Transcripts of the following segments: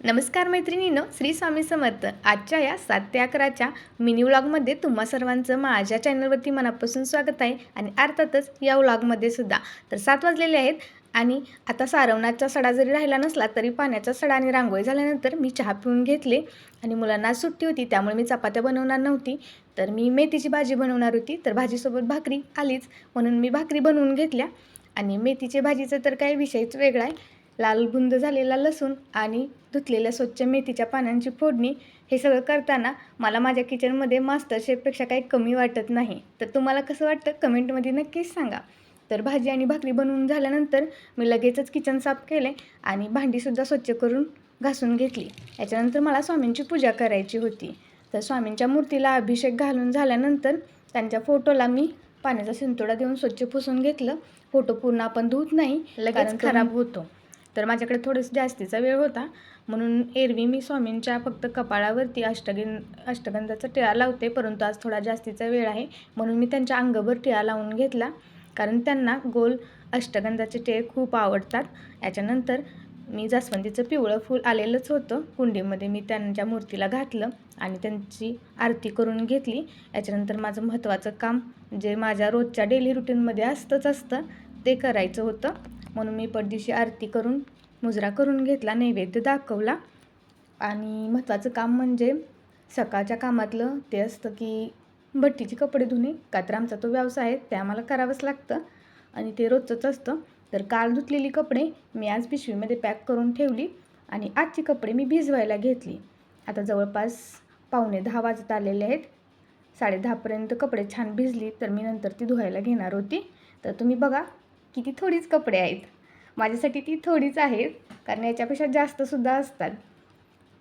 नमस्कार मैत्रिणीनं श्री स्वामी समर्थ. आजच्या या सात ते अकराच्या मिनी व्लॉगमध्ये तुम्हा सर्वांचं माझ्या चॅनलवरती मनापासून स्वागत आहे आणि अर्थातच या व्लॉगमध्ये सुद्धा. तर सात वाजलेले आहेत आणि आता सारवणाचा सडा जरी राहिला नसला तरी पाण्याचा सडा आणि रांगोळी झाल्यानंतर मी चहा पिऊन घेतले आणि मुलांना सुट्टी होती त्यामुळे मी चपात्या बनवणार नव्हती. तर मी मेथीची भाजी बनवणार होती तर भाजीसोबत भाकरी आलीच. म्हणून मी भाकरी बनवून घेतल्या आणि मेथीच्या भाजीचं तर काही विषयच वेगळा आहे. लाल बुंद झालेला लसूण आणि धुतलेल्या स्वच्छ मेथीच्या पानांची फोडणी हे सगळं करताना मला माझ्या किचनमध्ये मास्टर शेफपेक्षा काही कमी वाटत नाही. तर तुम्हाला कसं वाटतं? कमेंटमध्ये नक्कीच सांगा. तर भाजी आणि भाकरी बनवून झाल्यानंतर मी लगेचच किचन साफ केले आणि भांडीसुद्धा स्वच्छ करून घासून घेतली. याच्यानंतर मला स्वामींची पूजा करायची होती. तर स्वामींच्या मूर्तीला अभिषेक घालून झाल्यानंतर त्यांच्या फोटोला मी पाण्याचा शिंतोडा देऊन स्वच्छ पुसून घेतलं. फोटो पूर्ण आपण धुत नाही लगेच खराब होतो. तर माझ्याकडे थोडंसं जास्तीचा वेळ होता. म्हणून एरवी मी स्वामींच्या फक्त कपाळावरती अष्टगिन अष्टगंधाचा टिळा लावते. परंतु आज थोडा जास्तीचा वेळ आहे. म्हणून मी त्यांच्या अंगभर टिळा लावून घेतला. कारण त्यांना गोल अष्टगंधाचे टिळे खूप आवडतात. याच्यानंतर मी जास्वंदीचं पिवळं फूल आलेलंच होतं. कुंडीमध्ये मी त्यांच्या मूर्तीला घातलं आणि त्यांची आरती करून घेतली. याच्यानंतर माझं महत्त्वाचं काम जे माझ्या रोजच्या डेली रुटीनमध्ये असतंच असतं ते करायचं होतं. म्हणून मी पडदिशी आरती करून मुजरा करून घेतला नैवेद्य दाखवला. आणि महत्त्वाचं काम म्हणजे सकाळच्या कामातलं ते असतं की भट्टीचे कपडे धुणे. का तर आमचा तो व्यवसाय आहे ते आम्हाला करावंच लागतं. आणि ते रोजचंच असतं. तर काल धुतलेली कपडे मी आज पिशवीमध्ये पॅक करून ठेवली आणि आजची कपडे मी भिजवायला घेतली. आता जवळपास पावणे दहा वाजत आलेले आहेत. साडेदहापर्यंत कपडे छान भिजली तर मी नंतर ती धुवायला घेणार होती. तर तुम्ही बघा की ती थोडीच कपडे आहेत. माझ्यासाठी ती थोडीच आहेत कारण याच्यापेक्षा जास्तसुद्धा असतात.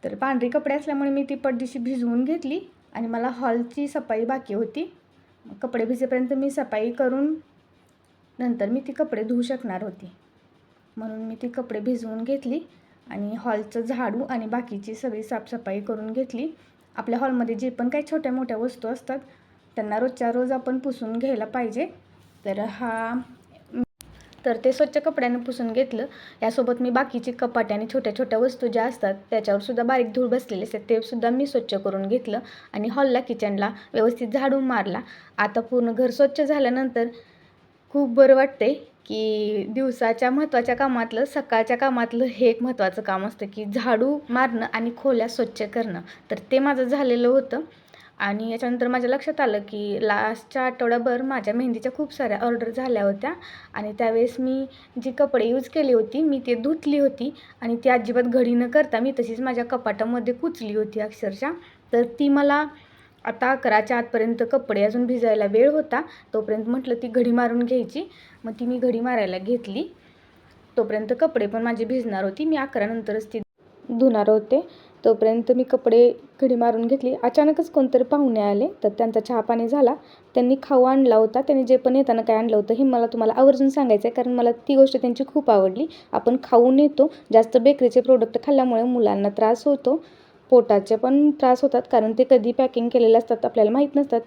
तर पांढरी कपडे असल्यामुळे मी ती पडदिशी भिजवून घेतली आणि मला हॉलची सफाई बाकी होती. कपडे भिजेपर्यंत मी सफाई करून नंतर मी ती कपडे धुवू शकणार होती. म्हणून मी ती कपडे भिजवून घेतली आणि हॉलचं झाडू आणि बाकीची सगळी साफसफाई करून घेतली. आपल्या हॉलमध्ये जे पण काही छोट्या मोठ्या वस्तू असतात त्यांना रोजच्या रोज आपण पुसून घ्यायला पाहिजे. तर हा तर ते स्वच्छ कपड्याने पुसून घेतलं. यासोबत मी बाकीची कपाटे आणि छोट्या छोट्या वस्तू ज्या असतात त्याच्यावर सुद्धा बारीक धूळ बसलेले असतात ते सुद्धा मी स्वच्छ करून घेतलं आणि हॉलला किचनला व्यवस्थित झाडून मारला. आता पूर्ण घर स्वच्छ झाल्यानंतर खूप बरं वाटते की दिवसाच्या महत्त्वाच्या कामातलं सकाळच्या कामातलं हे एक महत्त्वाचं काम असतं की झाडू मारणं आणि खोल्या स्वच्छ करणं. तर ते माझं झालेलं होतं. आणि याच्यानंतर माझ्या लक्षात आलं की लास्टच्या आठवड्याभर माझ्या मेहंदीच्या खूप साऱ्या ऑर्डर झाल्या होत्या. आणि त्यावेळेस मी जी कपडे यूज केली होती मी ते धुतली होती. आणि ती अजिबात घडी न करता मी तशीच माझ्या कपाटामध्ये कुचली होती अक्षरशः. तर ती मला आता अकराच्या आतपर्यंत कपडे अजून भिजायला वेळ होता. तोपर्यंत म्हटलं ती घडी मारून घ्यायची. मग ती मी घडी मारायला घेतली. तोपर्यंत कपडे पण माझी भिजणार होती. मी अकरानंतरच ती धुणार होते. तोपर्यंत मी कपडे घडी मारून घेतली. अचानकच कोणतरी पाहुणे आले. तर त्यांचा चहा पाणी झाला. त्यांनी खाऊ आणला होता. त्यांनी जे पण येताना काय आणलं होतं हे मला तुम्हाला आवर्जून सांगायचं आहे कारण मला ती गोष्ट त्यांची खूप आवडली. आपण खाऊन येतो. जास्त बेकरीचे प्रोडक्ट खाल्ल्यामुळे मुलांना त्रास होतो. पोटाचे पण त्रास होतात. कारण ते कधी पॅकिंग केलेले असतात आपल्याला माहीत नसतात.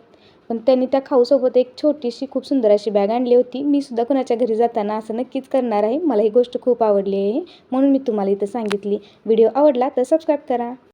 पण त्यांनी त्या खाऊसोबत एक छोटीशी खूप सुंदर अशी बॅग आणली होती. मी सुद्धा कुणाच्या घरी जाताना असं नक्कीच करणार आहे. मला ही गोष्ट खूप आवडली आहे. म्हणून मी तुम्हाला इथं सांगितली. व्हिडिओ आवडला तर सबस्क्राईब करा.